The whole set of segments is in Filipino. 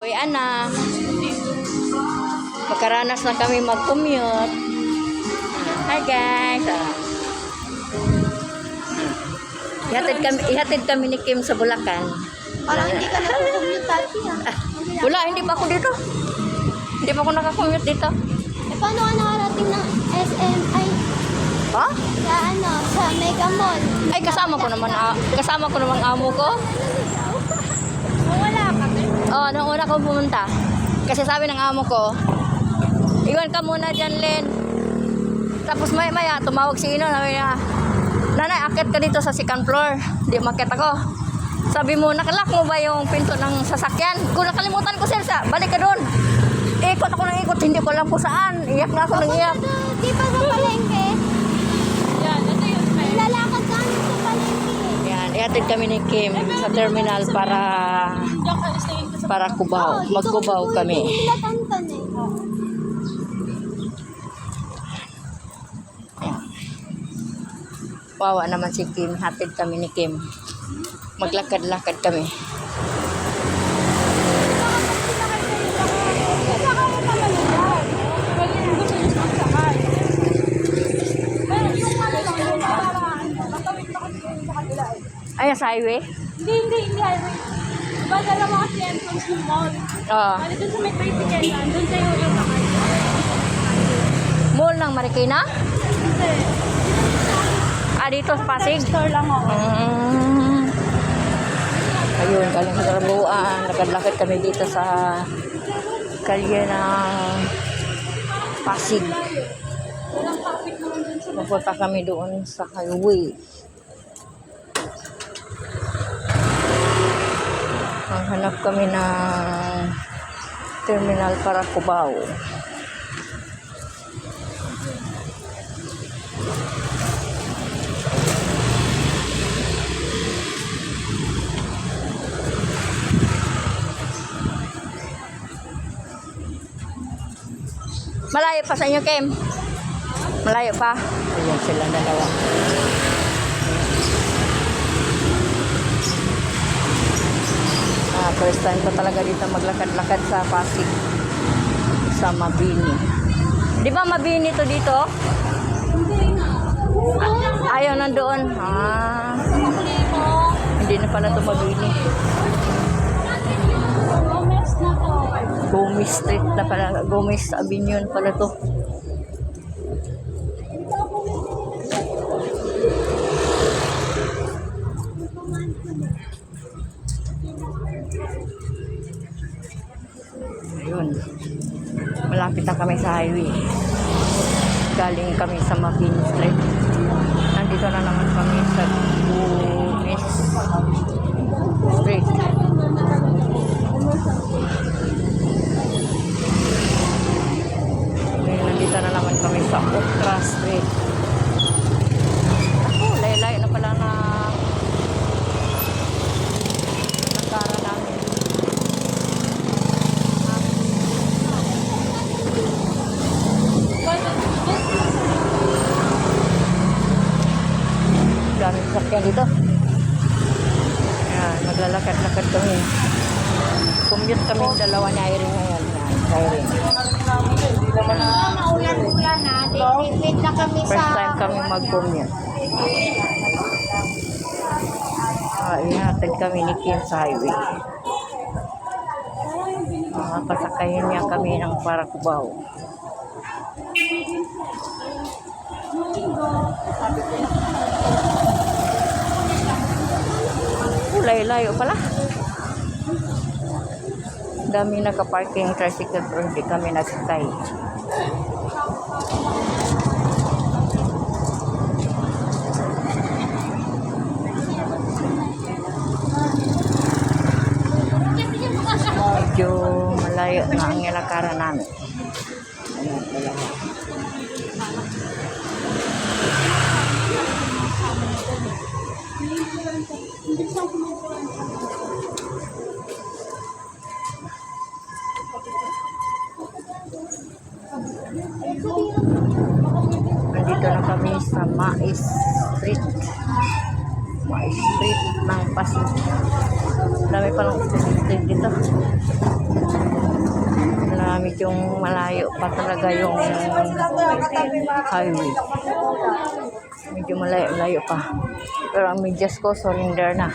Uy, anak. Magkaranas na kami mag-commute. Hi, guys. Ah. Ihatid kami, ihatid kami ni Kim sa Bulacan. Parang hindi ka nag-commute dati ah. Wala, hindi pa ako dito. Hindi pa ako nakakommute dito. Eh, paano ka nakarating ng SMI Ha? sa ano, sa Mega Mall? Ay, kasama ko naman, ah, kasama ko naman amo ko. Wala. Oh, nung una ko pumunta. Kasi sabi ng amo ko, iwan ka muna dyan, Len. Tapos maya maya, tumawag si Ino, sabi niya, Nanay, akit ka dito sa second floor. Di makit ako. Sabi mo, nakalak mo ba yung pinto ng sasakyan? Kung nakalimutan ko, sir, sa, balik ka doon. Ikot ako ng ikot, hindi ko alam kung saan. Iyak na ako ng iyak. Di ba sa palengke? Yan, ito yung Lalakad ka na sa palengke. Yan, ihatid kami ni Kim sa terminal para para Cubao. Mag-Cubao kami. Eh. Wawa naman si Kim. Hatid kami ni Kim. Maglakad-lakad kami. Ay, sa highway? Hindi, hindi, hindi highway. Diba dalawa kasi entrance ng mall? Oo. Bali dun sa may tricycle, dun tayo yung sakay. Mall ng Marikina? Hindi. Ah, dito sa Pasig? Store lang ako. Mm. Ayun, galing sa Tarabuan. Lakad-lakad kami dito sa kalye ng Pasig. Walang traffic naman dun sa Pupunta kami doon sa highway. Ang hanap kami ng terminal para Cubao. Malayo pa sa inyo, Kim? Malayo pa? Ayan sila dalawa. Ah, first time ko talaga dito maglakad-lakad sa Pasig. Sa Mabini. Di ba Mabini to dito? Ayaw nandoon. Ah, hindi na pala to Mabini. Gomez na pala. Gomez Avenue pala to. Ayun. Malapit na kami sa highway. Galing kami sa Mapin Street. Nandito na naman kami sa Gomez Street. Ngayon, nandito na naman kami sa Okra Street. Ako, laylay na pala na nakara namin. Daming sakyan dito. Ayan, maglalakad-lakad kami. Commute kami dalawa ni Irene ngayon. Ayan, Irene. Maulan-ulan na. Wait na kami sa... First time kami mag-commute. Ah, ihatid kami ni Kim sa highway. Ah, pasakayin niya kami ng para Cubao. Layo-layo pala. Dami nakaparking tricycle pero hindi kami nagsakay. medyo malayo na ang nilakaran namin. Nandito na kami sa Mais Street. Mais Street ng Pasig. Dami pa lang dito. Medyo malayo pa talaga yung highway. Medyo malayo, malayo pa. Pero ang medyas ko, surrender na.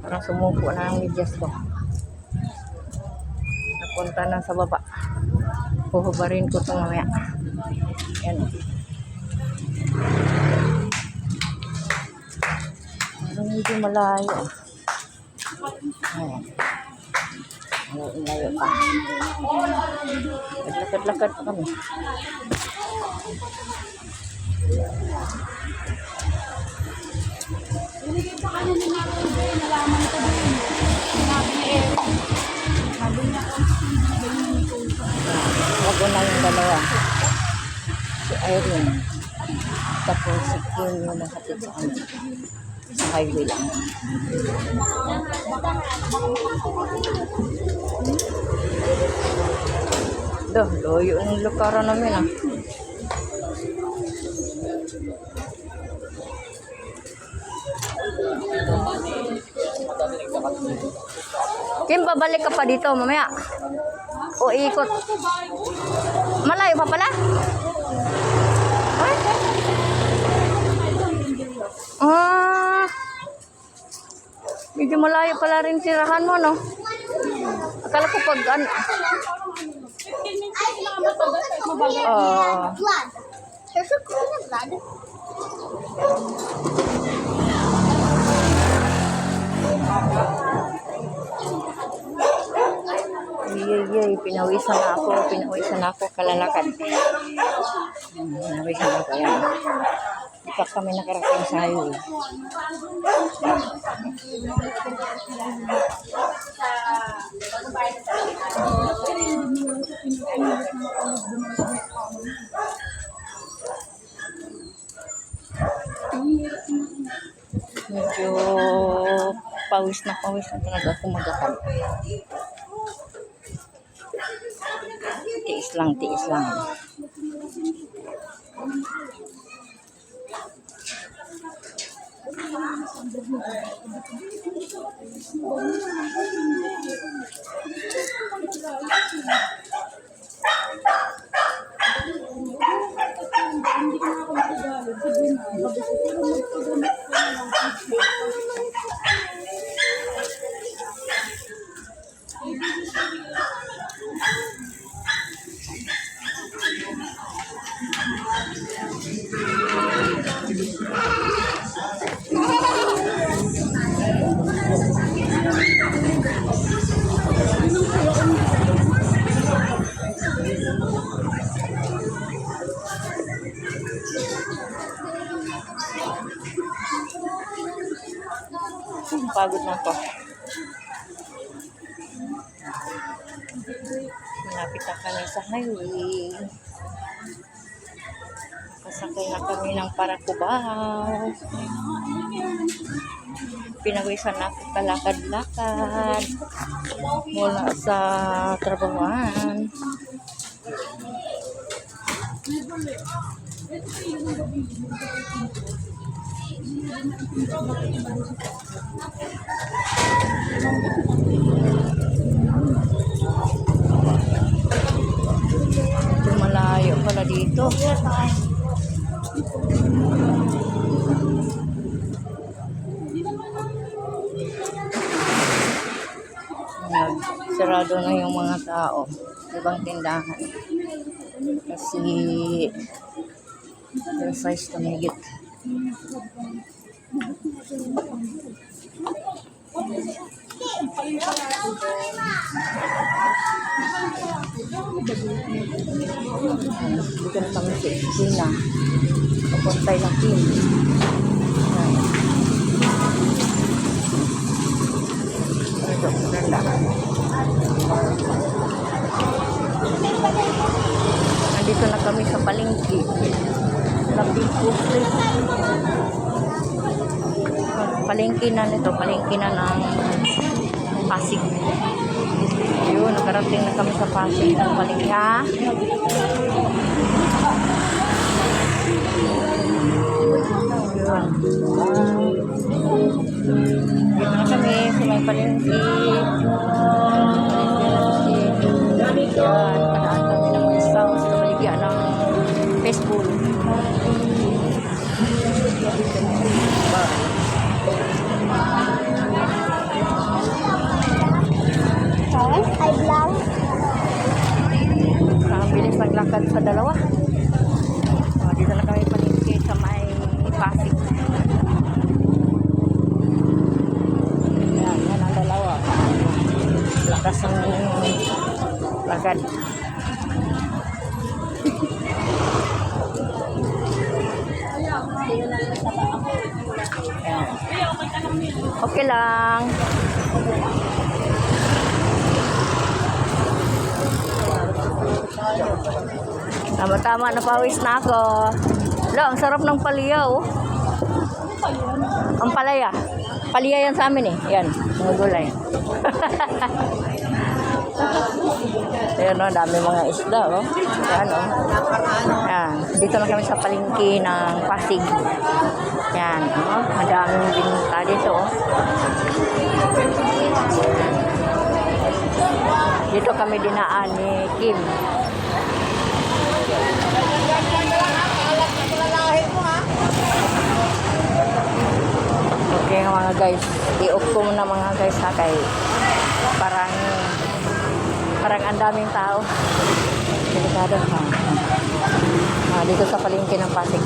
Parang sumuko na ang medyas ko. Napunta na sa baba. Puhubarin ko ito mamaya. Yan. Parang medyo malayo. Ayan. Malayo pa. Lakad-lakad pa kami. Binigay pa kanya ni Ube, nalaman ko din. Sinabi ni Eric. Wag na yung dalawa. Si Irene. Tapos si Kim yung nakatid sa kanya. Sa highway lang. Dah, loyo ng lukaran namin ah. Kim, babalik ka pa dito mamaya. O ikot. Malayo pa pala? Ay. Ah. Medyo malayo pala rin tirahan mo, no? Akala ko pag ano. 15 minutes lang matagal kahit mabagal. Ah. Blood. There's a clean blood. Pinawisan na ako, pinawisan na ako kalalakad. Hmm, Pinawisan na ako yan. Di pa kami nakarating sa highway. Medyo pawis na pawis na talaga ako magakad. Lang, tiis lang. Hmm, Pagod na ako. Malapit na kami sa highway. Kasakay na kami ng Paracubaw. Pinawisan na ako kalakad-lakad mula sa trabahoan. Medyo malayo pala dito. Ayan, Sarado na yung mga tao. Ibang tindahan. Kasi yung size tumigit. Dito na kami sa Isina. Papuntay ng team. Ito, ganda. Nandito na kami sa palengke. Lapit po place. Palengke na nito. Palengke na ng Pasig. Yun, nakarating na kami sa Pasig ng palengke. Ha? Yun. Dito na kami sa may palengke. 5 lang. Nakabilis naglakad sa dalawa. So, dito na kami paningki sa may Pasig. Yan, yan ang dalawa. Lakas ng lakad. Okay lang. Tama-tama, napawis na ako. Lo, ang sarap ng palaya, oh. Ang palaya. Palaya yan sa amin eh. Yan, mga gulay. Ayan o, dami mga isda, oh. Yan, oh. Yan. Dito lang kami sa palengke ng Pasig. Yan, oh. Madaming binta dito, oh. Dito kami dinaan ni Kim. Okay mga guys, i-off ko muna mga guys ha kay parang parang ang daming tao. Delikado ha. Ah, dito sa palengke ng Pasig.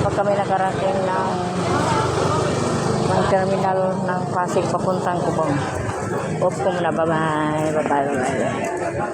Pag kami nakarating ng ng terminal ng Pasig papuntang Cubong. Off ko muna. Bye-bye. Bye-bye. Bye-bye.